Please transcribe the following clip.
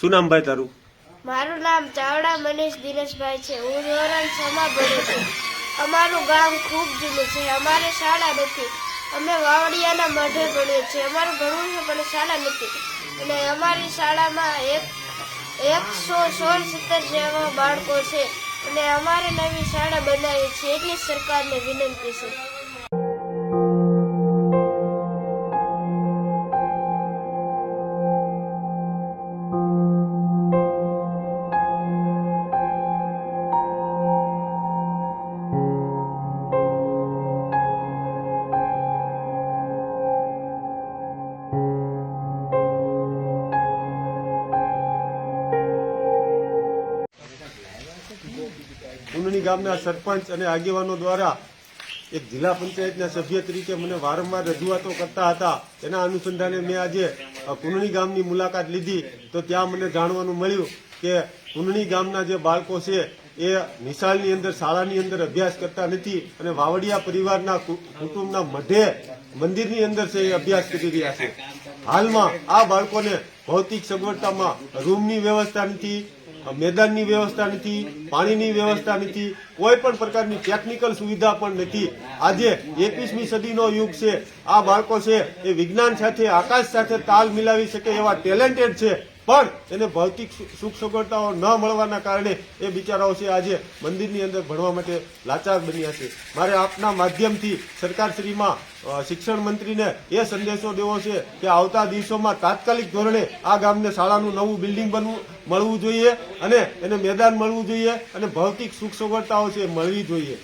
શું નામ ભાઈ તારું? મારું નામ ચાવડા મનીષ દિનેશભાઈ છે. હું ધોરણ છમાં ભણું છું. અમારું ગામ ખૂબ જૂનું છે. અમારે શાળા નથી. અમે વાવડિયાના મઢે ભણીએ છીએ. અમારું ભણવું છે, પણ શાળા નથી. અને અમારી શાળામાં એક, એકસો સોળ સત્તર જેવા બાળકો છે. અને અમારે નવી શાળા બનાવી છે. એટલી સરકારને વિનંતી છે. કુંડણી ગામના સરપંચ અને આગેવાનો દ્વારા એક જિલ્લા પંચાયતના સભ્ય તરીકે મને વારંવાર રજૂઆતો કરતા હતા. એના અનુસંધાને મેં આજે કુંડણી ગામની મુલાકાત લીધી. તો ત્યાં મને જાણવાનું મળ્યું કે કુંડણી ગામના જે બાળકો છે, એ નિશાળની અંદર, શાળાની અંદર અભ્યાસ કરતા નથી અને વાવડિયા પરિવારના કુટુંબના મઢે મંદિરની અંદર છે, એ અભ્યાસ કરી રહ્યા છે. હાલમાં આ બાળકોને ભૌતિક સગવડતામાં રૂમની વ્યવસ્થા નથી મેદાનની વ્યવસ્થા નથી, પાણીની વ્યવસ્થા નથી, કોઈ પણ પ્રકારની ટેકનિકલ સુવિધા પણ નથી. આજે એકવીસમી સદીનો યુગ છે, આ બાળકો છે એ વિજ્ઞાન સાથે, આકાશ સાથે તાલ મિલાવી શકે એવા ટેલેન્ટેડ છે. પણ એને ભૌતિક સુખ સગવડતાઓ ન મળવાના કારણે એ બિચારાઓ છે આજે મંદિરની અંદર ભણવા માટે લાચાર બન્યા છે. મારે આપના માધ્યમથી સરકારશ્રીમાં શિક્ષણ મંત્રીને એ સંદેશો દેવો છે કે આવતા દિવસોમાં તાત્કાલિક ધોરણે આ ગામને શાળાનું નવું બિલ્ડિંગ બનવું, મળવું જોઈએ અને એને મેદાન મળવું જોઈએ અને ભૌતિક સુખ સગવડતાઓ છે મળવી જોઈએ.